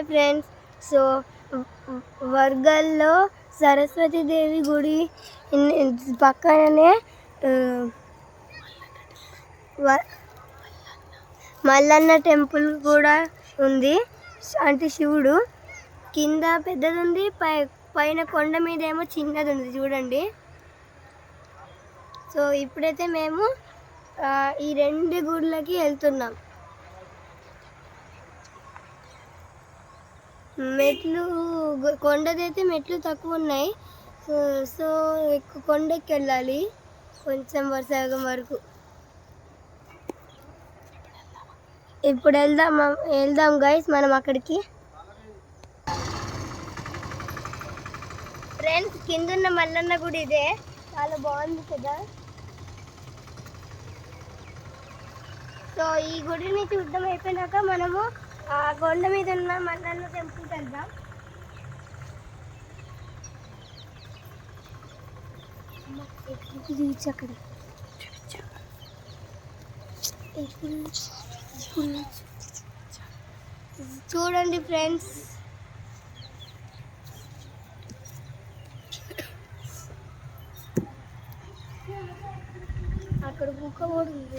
Hi friends. So వర్గల్లో సరస్వతీదేవి గుడి పక్కనే పక్కననే వ- మల్లన్న టెంపుల్ కూడా ఉంది. అంటే శివుడు కింద పెద్దది ఉంది పై పైన కొండ మీద ఏమో చిన్నది ఉంది చూడండి. సో ఇప్పుడైతే మేము ఈ రెండు గుళ్ళకి వెళ్తున్నాం. మెట్లు కొండదైతే మెట్లు తక్కువ ఉన్నాయి సో సో ఎక్కువ కొండకి వెళ్ళాలి కొంచెం సగం వరకు. ఇప్పుడు వెళ్దాం వెళ్దాం గైస్ మనం అక్కడికి. ఫ్రెండ్స్ కిందున్న మల్లన్న గుడి ఇదే. చాలా బాగుంది కదా. సో ఈ గుడిని చూద్దాం అయిపోయినాక మనము కొండ మీద ఉన్న మల్లన్న టెంపుల్కి వెళ్దాం. రీచ్ అక్కడ. చూడండి ఫ్రెండ్స్. అక్కడ కుక్క కూడా ఉంది.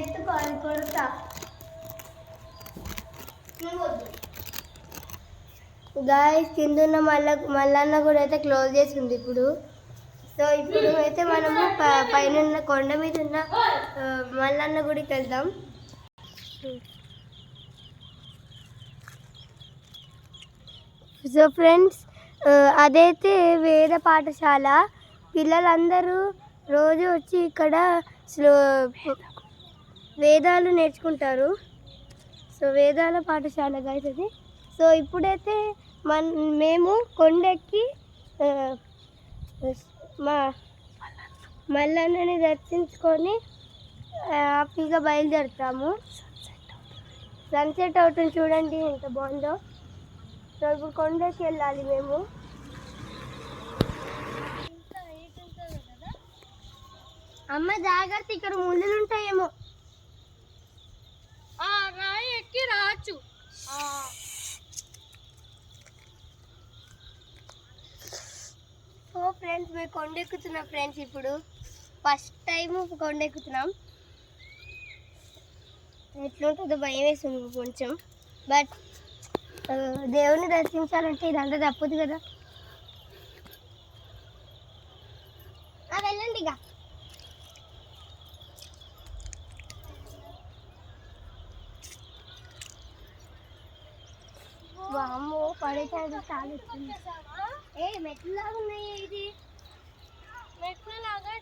ఎత్తుకోవాలి కొడతా గాయస్ కింద ఉన్న మల్ల మల్లన్న కూడా అయితే క్లోజ్ చేసి ఉంది ఇప్పుడు. సో ఇప్పుడు అయితే మనము పైన ఉన్న కొండ మీద ఉన్న మల్లన్న గుడికి వెళ్దాం. సో ఫ్రెండ్స్ అదైతే వేద పాఠశాల. పిల్లలందరూ రోజు వచ్చి ఇక్కడ స్లో వేదాలు నేర్చుకుంటారు. సో వేదాల పాఠశాల అది. సో ఇప్పుడైతే మన మేము కొండెక్కి మా మల్లన్నని దర్శించుకొని హ్యాపీగా బయలుదేరుతాము. సన్సెట్ అవుతుంది చూడండి ఎంత బాగుందో. ఇప్పుడు కొండకి వెళ్ళాలి మేము. అమ్మ జాగ్రత్త ఇక్కడ ముళ్ళులు ఉంటాయేమో రాయి ఎక్కి రాచ్చు సో ఫ్రెండ్స్ మేము కొండ ఎక్కుతున్నాం ఫ్రెండ్స్ ఇప్పుడు. ఫస్ట్ టైం కొండ ఎక్కుతున్నాం ఎట్లుంటుందో భయం వేస్తుంది కొంచెం. బట్ దేవుని దర్శించాలంటే ఇదంతా తప్పదు కదా. ఆ, వెళ్ళండి ఇక. వామ్మో పడే ఛాన్సెస్ చాలా. ఏ మెట్లు లాగా ఉన్నాయి ఇది? మెట్లు లాగా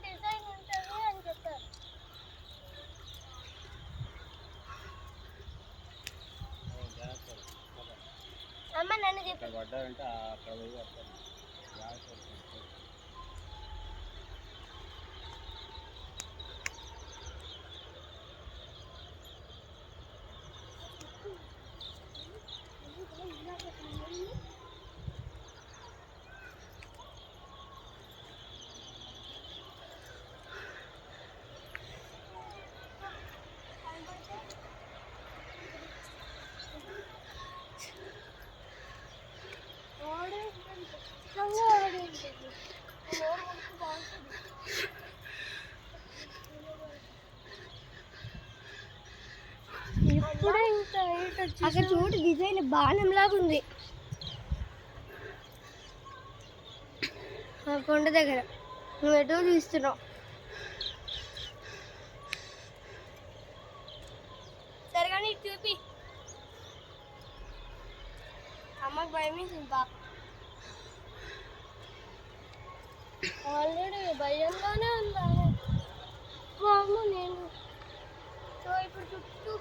అక్కడ పడ్డారంటే అక్కడ పోయి ఇప్పుడే ఇంత అక్కడ చూడు డిజైన్ బాణం లాగా ఉంది. ఆ కొండ దగ్గర. నువ్వు ఎటో చూస్తున్నావు. సరే కానీ చూపి. అమ్మకి భయం వేసింది బాగా ఆల్రెడీ భయంగానే ఉన్నాను బాము నేను. సో ఇప్పుడు చుట్టూ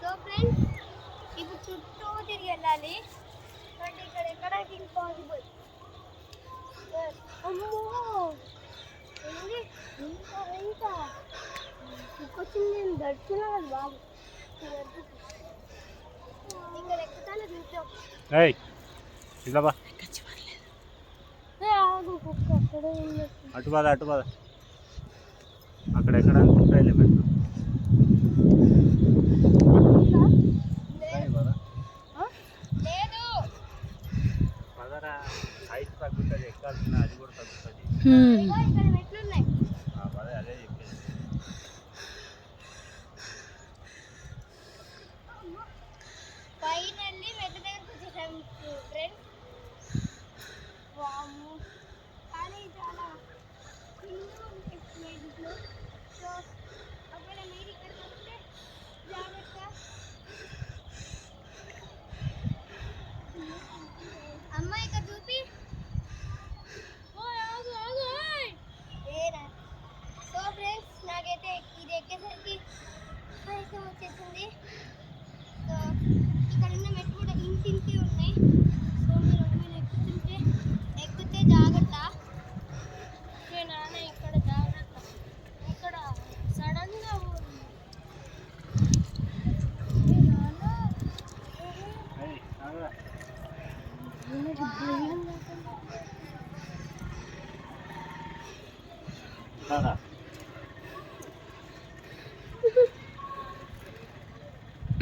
సో ఫ్రెండ్స్ ఇప్పుడు చుట్టూ తిరిగి వెళ్ళాలి. బట్ ఇక్కడ ఎక్కడానికి ఇంపాసిబుల్ అమ్మో! ఏంటి ఇంత ఇంత. ఇంకొచ్చింది నేను దర్శనం బాబు. ఇక్కడ ఎక్కుతాను దించాం ఇలా బా అటు పద అటు పద. అక్కడెక్కడ?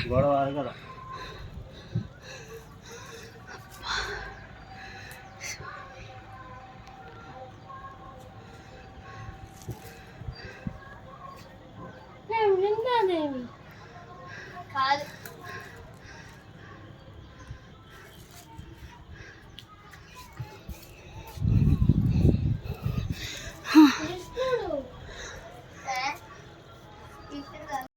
বড় আর বড় Devi. Cara.